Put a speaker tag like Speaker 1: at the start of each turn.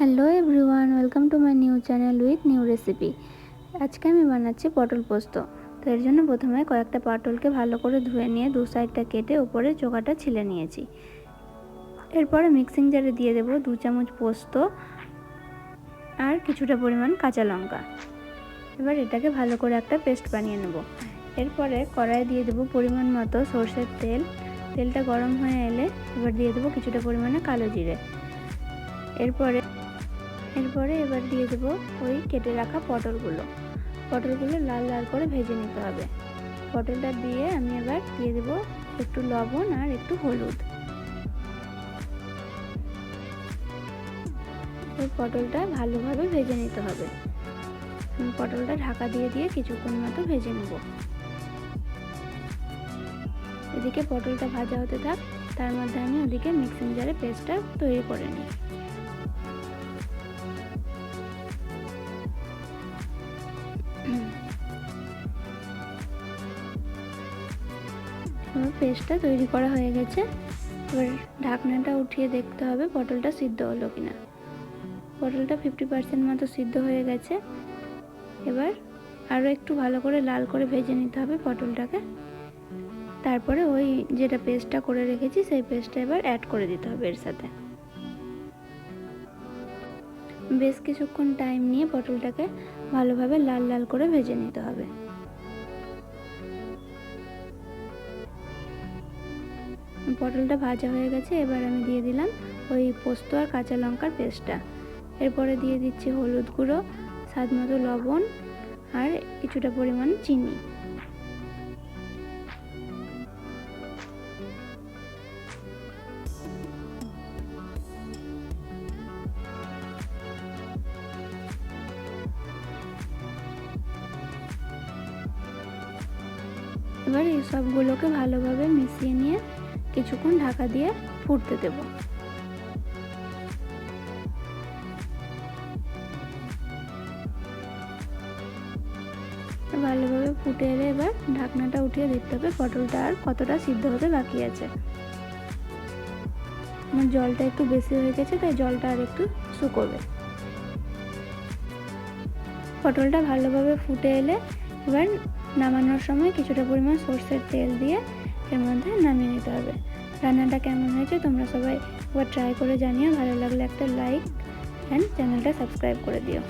Speaker 1: Hello everyone, welcome to my new channel with new recipe. আজকে আমি বানাচ্ছি পটল পোস্ত। তো এর জন্য প্রথমে কয়েকটা পটলকে ভালো করে ধুয়ে নিয়ে দু সাইডটা কেটে উপরে চোকাটা ছিলে নিয়েছি। এরপরে মিক্সিং জারে দিয়ে দেবো দু চামচ পোস্ত আর কিছুটা পরিমাণ কাঁচা লঙ্কা। এবার এটাকে ভালো করে একটা পেস্ট বানিয়ে নেব। এরপরে কড়াই দিয়ে দেবো পরিমাণ মতো সর্ষের তেল। তেলটা গরম হয়ে এলে এবার দিয়ে দেবো কিছুটা পরিমাণে কালো জিরে। এরপরে এরপরে এবার দিয়ে দেবো ওই কেটে রাখা পটলগুলো। পটলগুলো লাল লাল করে ভেজে নিতে হবে। পটলটা দিয়ে আমি এবার দিয়ে দেবো একটু লবণ আর একটু হলুদ। ওই পটলটা ভালোভাবে ভেজে নিতে হবে। পটলটা ঢাকা দিয়ে দিয়ে কিছুক্ষণ মতো ভেজে নেব। এদিকে পটলটা ভাজা হতে থাক, তার মধ্যে আমি ওদিকে মিক্সিং জারে পেস্টটা তৈরি করে নিই। আমার পেস্টটা তৈরি করা হয়ে গেছে। এবার ঢাকনাটা উঠিয়ে দেখতে হবে পটলটা সিদ্ধ হলো কিনা। পটলটা ফিফটি পার্সেন্ট মতো সিদ্ধ হয়ে গেছে। এবার আরও একটু ভালো করে লাল করে ভেজে নিতে হবে পটলটাকে। তারপরে ওই যেটা পেস্টটা করে রেখেছি, সেই পেস্টটা এবার অ্যাড করে দিতে হবে এর সাথে। বেশ কিছুক্ষণ টাইম নিয়ে পটলটাকে ভালোভাবে লাল লাল করে ভেজে নিতে হবে। পটলটা ভাজা হয়ে গেছে, এবার আমি দিয়ে দিলাম ওই পোস্ত আর কাঁচা লঙ্কার পেস্টটা। এরপরে দিয়ে দিচ্ছি হলুদ গুঁড়ো, স্বাদ মতো লবণ আর কিছুটা পরিমাণ চিনি। এবার এই সবগুলোকে ভালোভাবে মিশিয়ে নিয়ে কিছুক্ষণ ঢাকা দিয়ে ফুটতে দেব। ভালোভাবে ফুটে এলে এবার ঢাকনাটা উঠিয়ে দেখতে হবে পটলটা আর কতটা সিদ্ধ হতে বাকি আছে। আমার জলটা একটু বেশি হয়ে গেছে, তাই জলটা আর একটু শুকোবে। পটলটা ভালোভাবে ফুটে এলে এবার নামানোর সময় কিছুটা পরিমাণ সর্ষের তেল দিয়ে এর মধ্যে নামিয়ে নিতে হবে। রান্নাটা কেমন হয়েছে তোমরা সবাই একবার ট্রাই করে জানিও। ভালো লাগলে একটা লাইক অ্যান্ড চ্যানেলটা সাবস্ক্রাইব করে দিও।